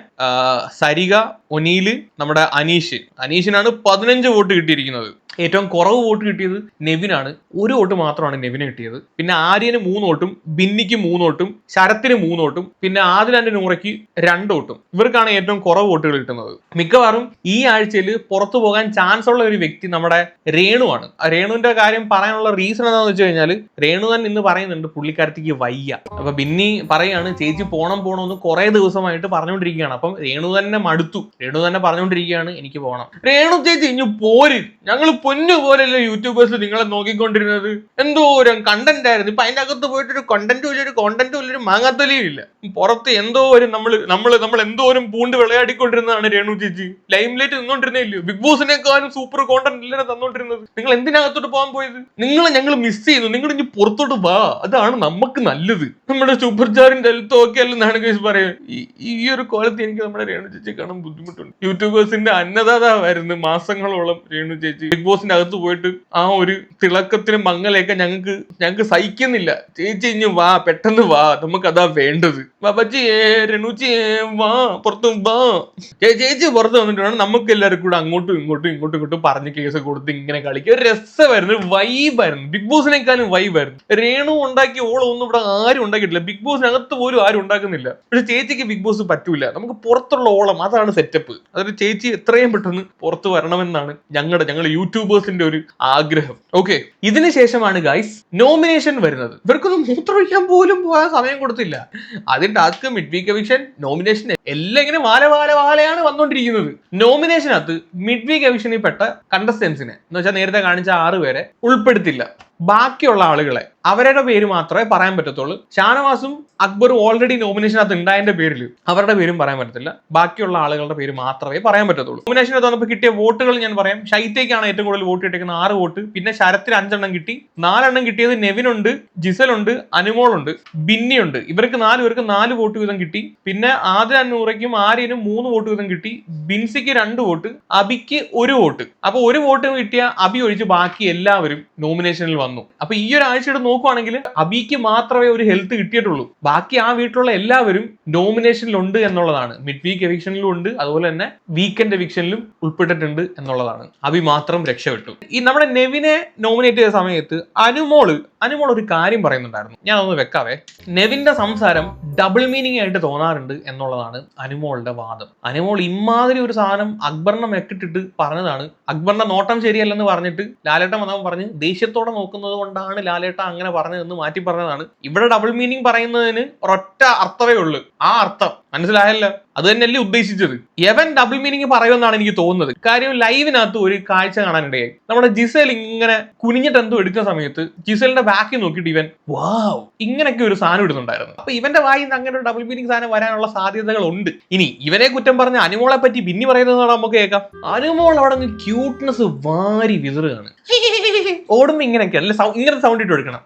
സരിക ഒനീൽ നമ്മുടെ അനീഷ്. അനീഷിനാണ് പതിനഞ്ച് വോട്ട് കിട്ടിയിരിക്കുന്നത്. ഏറ്റവും കുറവ് വോട്ട് കിട്ടിയത് നെവിനാണ്. ഒരു വോട്ട് മാത്രമാണ് നെവിന് കിട്ടിയത്. പിന്നെ ആര്യന് മൂന്ന് വോട്ടും ബിന്നിക്ക് മൂന്ന് വോട്ടും ശരത്തിന് മൂന്ന് വോട്ടും പിന്നെ ആദിലാന്റെ നൂറയ്ക്ക് രണ്ട് വോട്ടും. ഇവർക്കാണ് ഏറ്റവും കുറവ് വോട്ടുകൾ കിട്ടുന്നത്. മിക്കവാറും ഈ ആഴ്ചയിൽ പുറത്തു പോകാൻ ചാൻസ് ഉള്ള ഒരു വ്യക്തി നമ്മുടെ രേണുവാണ് രേണുവിന്റെ കാര്യം പറയാനുള്ള റീസൺ എന്താണെന്ന് വെച്ച് കഴിഞ്ഞാൽ രേണു തന്നെ ഇന്ന് പറയുന്നുണ്ട് പുള്ളിക്കാരത്തേക്ക് വയ്യ. അപ്പൊ ബിന്നി പറയാണ് ചേച്ചി പോണം പോണം എന്ന് കുറെ ദിവസമായിട്ട് പറഞ്ഞുകൊണ്ടിരിക്കുകയാണ്. അപ്പം രേണു തന്നെ മടുത്തു. രേണു തന്നെ പറഞ്ഞുകൊണ്ടിരിക്കുകയാണ് എനിക്ക് പോകണം രേണു ചേച്ചി ഇനി പോര്. ഞങ്ങൾ പൊന്നു പോലെയല്ലേ യൂട്യൂബേഴ്സ് നിങ്ങളെ നോക്കിക്കൊണ്ടിരുന്നത്? എന്തോരം കണ്ടന്റ് ആയിരുന്നു. ഇപ്പൊ അതിന്റെ അകത്ത് പോയിട്ട് ഒരു കണ്ടന്റും ഇല്ല ഒരു കോണ്ടന്റും ഇല്ല ഒരു മാങ്ങാത്തൊലിയും ഇല്ല. പുറത്ത് എന്തോ ഒരു നമ്മൾ നമ്മൾ നമ്മൾ എന്തോരം പൂണ്ട് വിളയാടിക്കൊണ്ടിരുന്നതാണ് രേണു ചേച്ചി. ലൈം ലൈറ്റ് നിന്നോണ്ടിരുന്നേ ഇല്ലയോ ബിഗ് ബോസിനേക്കാളും സൂപ്പർ കോണ്ടന്റ് അല്ലേ തന്നോണ്ടിരുന്നത്. നിങ്ങൾ എന്തിനകത്തോട്ട് പോകാൻ പോയത്? നിങ്ങളെ ഞങ്ങൾ മിസ് ചെയ്യുന്നു. നിങ്ങൾ ഇനി പുറത്തോട്ട് വാ. അതാണ് നമുക്ക് നല്ലത്. നമ്മുടെ സൂപ്പർ ചാറിന്റെ ഹെൽത്ത് ഓക്കെ അല്ലെന്നാണ് കേസ് പറയുന്നത്. ഈ ഒരു കോലത്ത് എനിക്ക് നമ്മുടെ രേണു ചേച്ചി കാണാൻ ബുദ്ധിമുട്ടുണ്ട്. യൂട്യൂബേഴ്സിന്റെ അന്നദാതാവായിരുന്നു മാസങ്ങളോളം രേണു ചേച്ചി. ബിഗ് ബോസിന്റെ അകത്ത് പോയിട്ട് ആ ഒരു തിളക്കത്തിന് മങ്ങലൊക്കെ ഞങ്ങൾക്ക് ഞങ്ങൾക്ക് സഹിക്കുന്നില്ല. ചേച്ചി ഇഞ്ഞു വാ പെട്ടെന്ന് വാ നമുക്ക് അതാ വേണ്ടത് രേണുജിയേ വാ പുറത്തും വാ. ചേച്ചി പുറത്ത് വന്നിട്ട് വേണം നമുക്ക് എല്ലാവർക്കും കൂടെ അങ്ങോട്ടും ഇങ്ങോട്ടും ഇങ്ങോട്ടും ഇങ്ങോട്ടും പറഞ്ഞ് കേസ് കൊടുത്ത് ഇങ്ങനെ കളിക്കുക ഒരു രസമായിരുന്നു വൈബായിരുന്നു ബിഗ് ബോസിനേക്കാളും വൈബായിരുന്നു രേണു ഉണ്ടാക്കിയ ഓളം ഒന്നും ഇവിടെ ആരും ഉണ്ടാക്കിയിട്ടില്ല. ബിഗ് ബോസിനകത്ത് പോലും ആരും ഉണ്ടാക്കുന്നില്ല. പക്ഷെ ചേച്ചിക്ക് ബിഗ് ബോസ് പറ്റൂല. നമുക്ക് പുറത്തുള്ള ഓളം അതാണ് സെറ്റപ്പ് അതൊരു ചേച്ചി എത്രയും പെട്ടെന്ന് പുറത്ത് വരണമെന്നാണ് ഞങ്ങളുടെ ഞങ്ങൾ യൂട്യൂബേഴ്സിന്റെ ഒരു ആഗ്രഹം. ഓക്കെ ഇതിനുശേഷമാണ് ഗൈസ് നോമിനേഷൻ വരുന്നത്. ഇവർക്കൊന്നും മൂത്രമൊഴിക്കാൻ പോലും പോകാൻ സമയം കൊടുത്തില്ല. ആദ്യം task mid week eviction nomination എല്ലാം ഇങ്ങനെ വാല വാല വാലയാണ് വന്നുകൊണ്ടിരിക്കുന്നത് നോമിനേഷനകത്ത് മിഡ് വീക്ക് എവിക്ഷനിൽ പെട്ട കണ്ടസ്റ്റൻസിനെ എന്ന് വെച്ചാൽ നേരത്തെ കാണിച്ച ആറ് പേരെ ഉൾപ്പെടുത്തില്ല. ബാക്കിയുള്ള ആളുകളെ അവരുടെ പേര് മാത്രമേ പറയാൻ പറ്റത്തുള്ളൂ. ഷാനവാസും അക്ബറും ഓൾറെഡി നോമിനേഷനകത്ത് ഉണ്ടായതിന്റെ പേരിൽ അവരുടെ പേരും പറയാൻ പറ്റത്തില്ല. ബാക്കിയുള്ള ആളുകളുടെ പേര് മാത്രമേ പറയാൻ പറ്റത്തുള്ളൂ. നോമിനേഷനകത്ത് വന്നപ്പോൾ കിട്ടിയ വോട്ടുകൾ ഞാൻ പറയാം. ഷൈത്തേക്കാണ് ഏറ്റവും കൂടുതൽ വോട്ട് കിട്ടിയിരിക്കുന്ന ആറ് വോട്ട്. പിന്നെ ശരത്തിന് അഞ്ചെണ്ണം കിട്ടി. നാലെണ്ണം കിട്ടിയത് നെവിനുണ്ട് ജിസലുണ്ട് അനുമോളുണ്ട് ബിന്നിയുണ്ട്. ഇവർക്ക് നാല് പേർക്ക് നാല് വോട്ട് വീതം കിട്ടി. പിന്നെ ആദ്യ അന്നൂറയ്ക്കും ആര്യനും മൂന്ന് വോട്ട് വീതം കിട്ടി. ബിൻസിക്ക് രണ്ട് വോട്ട് അബിക്ക് ഒരു വോട്ട്. അപ്പൊ ഒരു വോട്ട് കിട്ടിയ അബി ഒഴിച്ച് ബാക്കി എല്ലാവരും നോമിനേഷനിൽ വന്നു. അപ്പൊ ഈ ഒരു ആഴ്ചയുടെ നോക്കുവാണെങ്കിൽ അബിക്ക് മാത്രമേ ഒരു ഹെൽത്ത് കിട്ടിയിട്ടുള്ളൂ. ബാക്കി ആ വീട്ടിലുള്ള എല്ലാവരും നോമിനേഷനിലുണ്ട് എന്നുള്ളതാണ്. മിഡ് വീക്ക് എവിക്ഷനിലും ഉണ്ട്. അതുപോലെ തന്നെ വീക്കെൻഡ് എവിക്ഷനിലും ഉൾപ്പെട്ടിട്ടുണ്ട് എന്നുള്ളതാണ്. അബി മാത്രം രക്ഷപ്പെട്ടു. ഈ നമ്മുടെ നെവിനെ നോമിനേറ്റ് ചെയ്ത സമയത്ത് അനുമോൾ അനുമോൾ ഒരു കാര്യം പറയുന്നുണ്ടായിരുന്നു. ഞാൻ ഒന്ന് വെക്കാവേ. നെവിന്റെ സംസാരം ഡബിൾ മീനിങ് ആയിട്ട് തോന്നാറുണ്ട് എന്നുള്ളതാണ് അനുമോളുടെ വാദം. അനുമോൾ ഇമാതിരി ഒരു സാധനം അക്ബറിനെ മെക്കിട്ടിട്ട് പറഞ്ഞതാണ്. അക്ബറിന്റെ നോട്ടം ശരിയല്ലെന്ന് പറഞ്ഞിട്ട് ലാലേട്ടൻ വന്നവൻ പറഞ്ഞ് ദേഷ്യത്തോടെ നോക്കുന്നത് കൊണ്ടാണ് ലാലേട്ട അങ്ങനെ പറഞ്ഞതെന്ന് മാറ്റി പറഞ്ഞതാണ്. ഇവിടെ ഡബിൾ മീനിങ് പറയുന്നതിന് ഒരൊറ്റ അർത്ഥമേ ഉള്ളൂ. ആ അർത്ഥം. മനസ്സിലായല്ലോ? അത് തന്നെയല്ലേ ഉദ്ദേശിച്ചത്. എവൻ ഡബിൾ മീനിങ് പറയുമെന്നാണ് എനിക്ക് തോന്നുന്നത്. കാര്യം ലൈവിനകത്ത് ഒരു കാഴ്ച കാണാനിടയായി. നമ്മുടെ ജിസേൽ ഇങ്ങനെ കുനിഞ്ഞിട്ട് എന്തോ എടുക്കുന്ന സമയത്ത് ജിസേലിന്റെ ബാക്കി നോക്കിയിട്ട് ഇവൻ വാവ് ഇങ്ങനെയൊക്കെ ഒരു സാധനം ഇടുന്നുണ്ടായിരുന്നു. അപ്പൊ ഇവന്റെ വായിൽ നിന്ന് അങ്ങനെ ഒരു ഡബിൾ മീനിങ് സാധനം വരാനുള്ള സാധ്യതകൾ ഉണ്ട്. ഇനി ഇവനെ കുറ്റം പറഞ്ഞ അനുമോളെ പറ്റി പിന്നി പറയുന്നത് നമുക്ക് കേൾക്കാം. അനുമോൾ അവിടെ ക്യൂട്ട്നെസ് വാരി വിതറുകയാണ്. ഓടുമ്പോ ഇങ്ങനെയൊക്കെ അല്ലെ ഇങ്ങനെ സൗണ്ട് ഇട്ട് എടുക്കണം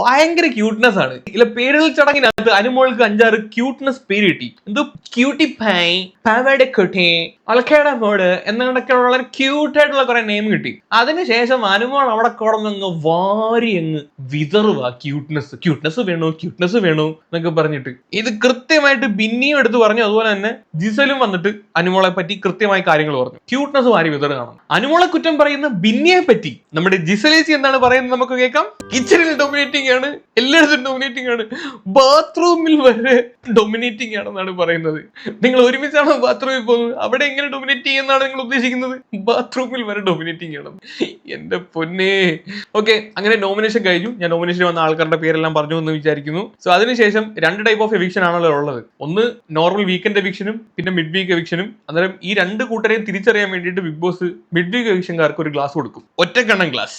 ഭയങ്കര ക്യൂട്ട്നെസ് ആണ്. ഇല്ല പേരുകൾ ചടങ്ങിനകത്ത് അനുമോൾക്ക് അഞ്ചാറ് ക്യൂട്ട്നെസ് പേര് എന്ത്? ക്യൂട്ടി പൈ പാവയുടെ കുട്ടി അളക്കേടെ മോഡ് എന്നൊക്കെ ഉള്ള ക്യൂട്ട് ആയിട്ടുള്ള കുറെ നെയിം കിട്ടി. അതിനുശേഷം അനുമോൾ അവിടെ കിടന്നങ്ങ് വാരി അങ്ങ് വിതറുക ക്യൂട്ട്നെസ് ക്യൂട്ട്നെസ് വേണോ? ക്യൂട്ട്നെസ് വേണോ? എന്നൊക്കെ പറഞ്ഞിട്ട്. ഇത് കൃത്യമായിട്ട് ബിന്നിയും എടുത്ത് പറഞ്ഞു. അതുപോലെ തന്നെ ജിസലും വന്നിട്ട് അനുമോളെ പറ്റി കൃത്യമായി കാര്യങ്ങൾ പറഞ്ഞു. ക്യൂട്ട്നെസ് വാരി വിതറുകയാണ്. അനുമോളെ കുറ്റം പറയുന്ന ബിന്നിയെ പറ്റി നമ്മുടെ ജിസലേച്ചി എന്താണ് പറയുന്നത് നമുക്ക് കേൾക്കാം. കിച്ചണിൽ ഡൊമിനേറ്റിംഗ് ആണ്. എല്ലായിടത്തും ഡൊമിനേറ്റിംഗ് ആണ്. ബാത്റൂമിൽ വരെ ഡൊമിനേറ്റിംഗ് ആണെന്നാണ് പറയുന്നത്. നിങ്ങൾ ഒരുമിച്ചാണോ ബാത്റൂമിൽ പോകുന്നത്? അവിടെ എങ്ങനെ ഡൊമിനേറ്റ് ചെയ്യുന്നതാണ് നിങ്ങൾ ഉദ്ദേശിക്കുന്നത്? ബാത്റൂമിൽ വരെ ഡൊമിനേറ്റിംഗ് ആണ് എന്റെ പൊന്നെ. ഓക്കെ അങ്ങനെ നോമിനേഷൻ കഴിഞ്ഞു. ഞാൻ നോമിനേഷൻ വന്ന ആൾക്കാരുടെ പേരെല്ലാം പറഞ്ഞു എന്ന് വിചാരിക്കുന്നു. സോ അതിനുശേഷം രണ്ട് ടൈപ്പ് ഓഫ് എവിക്ഷൻ ആണല്ലോ ഉള്ളത്. ഒന്ന് നോർമൽ വീക്കെൻഡ് എവിക്ഷനും പിന്നെ മിഡ് വീക്ക് എവിക്ഷനും അന്നേരം ഈ രണ്ട് കൂട്ടരെയും തിരിച്ചറിയാൻ വേണ്ടിയിട്ട് ബിഗ് ബോസ് മിഡ് വീക്ക് എവിക്ഷൻകാർക്ക് ഒരു ഗ്ലാസ് കൊടുക്കും. ഒറ്റക്കെണ്ണം ഗ്ലാസ്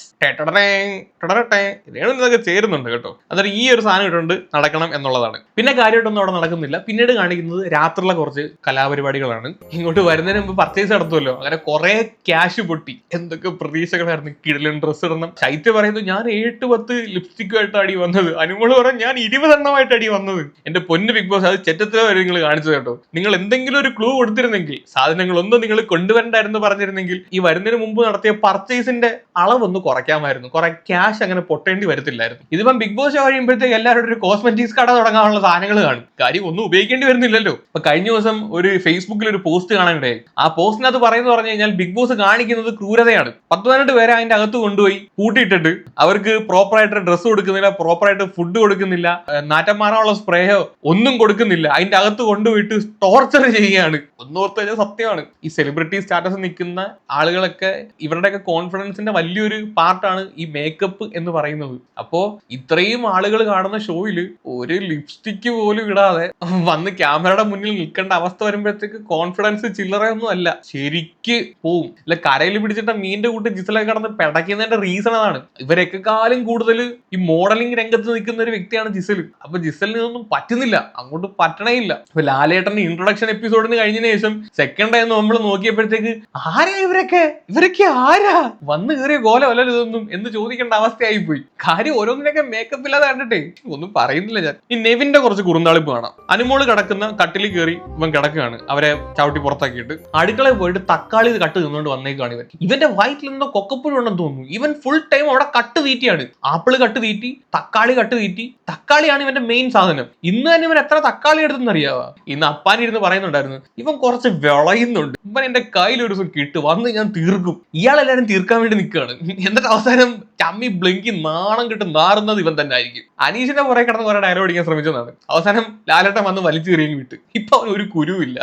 ഇതൊക്കെ ചേരുന്നുണ്ട് കേട്ടോ. അന്നേരം ഈ ഒരു സാധനം ഇട്ടുണ്ട് നടക്കണം എന്നുള്ളതാണ്. പിന്നെ കാര്യമായിട്ടൊന്നും അവിടെ നടക്കുന്നില്ല പിന്നീട് കാണിക്കുന്നത് രാത്രിയുള്ള കുറച്ച് കലാപരിപാടികളാണ്. ഇങ്ങോട്ട് വരുന്നതിന് മുമ്പ് പർച്ചേസ് നടത്തുമല്ലോ. അങ്ങനെ കുറെ ക്യാഷ് പൊട്ടി. എന്തൊക്കെ പ്രതീക്ഷകളായിരുന്നു. കിടലൻ ഡ്രസ് ഇടണം. ശൈത്യ പറയുന്നു ഞാൻ ഏട്ട് പത്ത് ലിപ്സ്റ്റിക്കുമായിട്ട് അടി വന്നത്. അനുമോൾ പറഞ്ഞു ഞാൻ ഇരുപതെണ്ണമായിട്ട് അടി വന്നത്. എന്റെ പൊന്ന് ബിഗ് ബോസ് അത് ചെറ്റത്തിലെ വരെ നിങ്ങൾ കാണിച്ചു കേട്ടോ. നിങ്ങൾ എന്തെങ്കിലും ഒരു ക്ലൂ കൊടുത്തിരുന്നെങ്കിൽ സാധനങ്ങൾ ഒന്നും നിങ്ങൾ കൊണ്ടുവരണ്ടായിരുന്നു പറഞ്ഞിരുന്നെങ്കിൽ ഈ വരുന്നതിന് മുമ്പ് നടത്തിയ പർച്ചേസിന്റെ അളവൊന്ന് കുറയ്ക്കാമായിരുന്നു. കുറെ ക്യാഷ് അങ്ങനെ പൊട്ടേണ്ടി വരത്തില്ലായിരുന്നു. ഇതിപ്പം ബിഗ് ബോസ് കഴിയുമ്പോഴത്തേക്ക് എല്ലാവരും ഒരു കോസ്മെറ്റിക്സ് കട തുടങ്ങാനുള്ള സാധനങ്ങൾ കാണും. കാര്യം ഒന്നും ഉപയോഗിക്കേണ്ടി വരുന്നില്ലല്ലോ. ഇപ്പൊ കഴിഞ്ഞ ദിവസം ഒരു ഫേസ്ബുക്കിൽ ഒരു പോസ്റ്റ് കാണാനിടയായി ആ പോസ്റ്റിനകത്ത് പറയുന്നത് പറഞ്ഞു കഴിഞ്ഞാൽ ബിഗ് ബോസ് കാണിക്കുന്നത് ക്രൂരതയാണ്. പത്ത് പതിനെട്ട് പേരെ അതിന്റെ അകത്ത് കൊണ്ടുപോയി കൂട്ടിയിട്ടിട്ട് അവർക്ക് പ്രോപ്പറായിട്ട് ഡ്രസ്സ് കൊടുക്കുന്നില്ല പ്രോപ്പറായിട്ട് ഫുഡ് കൊടുക്കുന്നില്ല ഏഹ് നാറ്റം മാറാനുള്ള സ്പ്രേയോ ഒന്നും കൊടുക്കുന്നില്ല. അതിന്റെ അകത്ത് കൊണ്ടുപോയിട്ട് ടോർച്ചർ ചെയ്യുകയാണ്. ഒന്നോർത്ത് കഴിഞ്ഞാൽ സത്യമാണ്. ഈ സെലിബ്രിറ്റി സ്റ്റാറ്റസ് നിൽക്കുന്ന ആളുകളൊക്കെ ഇവരുടെയൊക്കെ കോൺഫിഡൻസിന്റെ വലിയൊരു പാർട്ടാണ് ഈ മേക്കപ്പ് എന്ന് പറയുന്നത്. അപ്പോ ഇത്രയും ആളുകൾ കാണുന്ന ഷോയിൽ ഒരു ലിപ്സ്റ്റിക് പോലും ഇടാതെ വന്ന് ക്യാമറയുടെ മുന്നിൽ നിൽക്കേണ്ട അവസ്ഥ വരുമ്പോഴത്തേക്ക് കോൺഫിഡൻസ് ചില്ലറയൊന്നും അല്ല. ശരിക്ക് പോവും. അല്ല കരയിൽ പിടിച്ചിട്ട മീന്റെ കൂട്ട് ജിസലൊക്കെ കടന്ന് പിടയ്ക്കുന്നതിന്റെ റീസൺ അതാണ്. ഇവരൊക്കെ കാലം കൂടുതൽ ഈ മോഡലിംഗ് രംഗത്ത് നിൽക്കുന്ന ഒരു വ്യക്തിയാണ് ജിസൽ. അപ്പൊ ജിസലിന് ഇതൊന്നും പറ്റുന്നില്ല. അങ്ങോട്ട് പറ്റണേ ഇല്ല അപ്പൊ ലാലേട്ടന്റെ ഇൻട്രൊഡക്ഷൻ എപ്പിസോഡിന് കഴിഞ്ഞതിന് ശേഷം സെക്കൻഡ് ടൈം നമ്മൾ നോക്കിയപ്പോഴത്തേക്ക് ആരാ ഇവരൊക്കെ? ഇവരൊക്കെ ആരാ? വന്ന് കയറിയ കോലമല്ലല്ലോ ഇതൊന്നും എന്ന് ചോദിക്കേണ്ട അവസ്ഥയായി പോയി കാര്യം ഓരോന്നിനൊക്കെ മേക്കപ്പ് ഇല്ലാതെ കണ്ടിട്ടേ. ഒന്നും പറയുന്നില്ല ഞാൻ. ഈ നെവിന്റെ കുറച്ച് കുറുന്താളിപ്പ് കാണാം. അനുമോൾ കിടക്കുന്ന കട്ടിൽ കയറി ഇവൻ കിടക്കുകയാണ്. അവരെ ചവിട്ടി പുറത്താക്കിയിട്ട്. അടുക്കളയിൽ പോയിട്ട് തക്കാളി കട്ട് തിന്നുകൊണ്ട് വന്നേക്കാണ് ഇവൻ. ഇവന്റെ വയറ്റിൽ എന്തോ കൊക്കപ്പുഴ ഉണ്ടെന്ന് തോന്നുന്നു. ഇവൻ ഫുൾ ടൈം അവിടെ കട്ട് തീറ്റിയാണ്. ആപ്പിൾ കട്ട് തീറ്റി തക്കാളി കട്ട് തീറ്റി. തക്കാളിയാണ് ഇവന്റെ മെയിൻ സാധനം. ഇന്ന് തന്നെ ഇവൻ എത്ര തക്കാളി എടുത്തെന്ന് അറിയാവാ? ഇന്ന് അപ്പാൻ ഇരുന്ന് പറയുന്നുണ്ടായിരുന്നു. ഇവൻ കുറച്ച് വിളയുന്നുണ്ട്. ഇവൻ എന്റെ കയ്യിൽ ഒരു ദിവസം കിട്ടു. വന്ന് ഞാൻ തീർക്കും. ഇയാളെല്ലാരും തീർക്കാൻ വേണ്ടി നിൽക്കുകയാണ്. എന്നിട്ട് അവസാനം ചമ്മി ബ്ലിങ്കി നാണം കിട്ടും നാറുന്നത് ഇവൻ തന്നെ ആയിരിക്കും. അനീഷിന്റെ പുറകെ കിടന്ന് കുറെ ഡയലോഗ് അടിക്കാൻ ശ്രമിച്ചതാണ് അവസാനം ലാലേട്ടൻ വന്ന് വലിച്ചു കയറിയും വിട്ട്. ഇപ്പൊ അവൻ ഒരു കുരുവില്ല.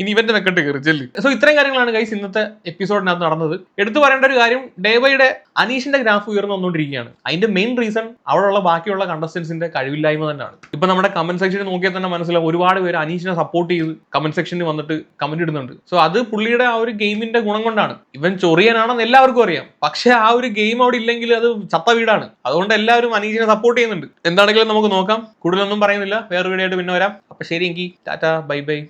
ഇനി ഇവന്റെ വെക്കട്ട് കയറി. ചെല്ലി. സോ ഇത്രയും കാര്യങ്ങളാണ് ഗൈസ് ഇന്നത്തെ എപ്പിസോഡിനകത്ത് നടന്നത്. എടുത്തു പറയേണ്ട ഒരു കാര്യം ഡേവയുടെ അനീഷിന്റെ ഗ്രാഫ് ഉയർന്നു വന്നുകൊണ്ടിരിക്കുകയാണ്. അതിന്റെ മെയിൻ റീസൺ അവിടെയുള്ള ബാക്കിയുള്ള കണ്ടസ്റ്റൻസിന്റെ കഴിവില്ലായ്മ തന്നെയാണ്. ഇപ്പൊ നമ്മുടെ കമന്റ് സെക്ഷനിൽ നോക്കിയാൽ തന്നെ മനസ്സിലാവും. ഒരുപാട് പേര് അനീഷിനെ സപ്പോർട്ട് ചെയ്ത് കമന്റ് സെക്ഷനിൽ വന്നിട്ട് കമന്റ് ഇടുന്നുണ്ട്. സോ അത് പുള്ളിയുടെ ആ ഒരു ഗെയിമിന്റെ ഗുണം കൊണ്ടാണ്. ഇവൻ ചൊറിയനാണെന്ന് എല്ലാവർക്കും അറിയാം. പക്ഷെ ആ ഒരു ഗെയിം അവിടെ ഇല്ലെങ്കിൽ അത് ചത്ത വീടാണ്. അതുകൊണ്ട് എല്ലാവരും അനീഷിനെ സപ്പോർട്ട് ചെയ്യുന്നുണ്ട്. എന്താണെങ്കിലും നമുക്ക് നോക്കാം. കൂടുതലൊന്നും പറയുന്നില്ല. വേറെ വീഡിയോ ആയിട്ട് പിന്നെ വരാം. അപ്പൊ ശരി എങ്കിൽ ടാറ്റ ബൈ ബൈ.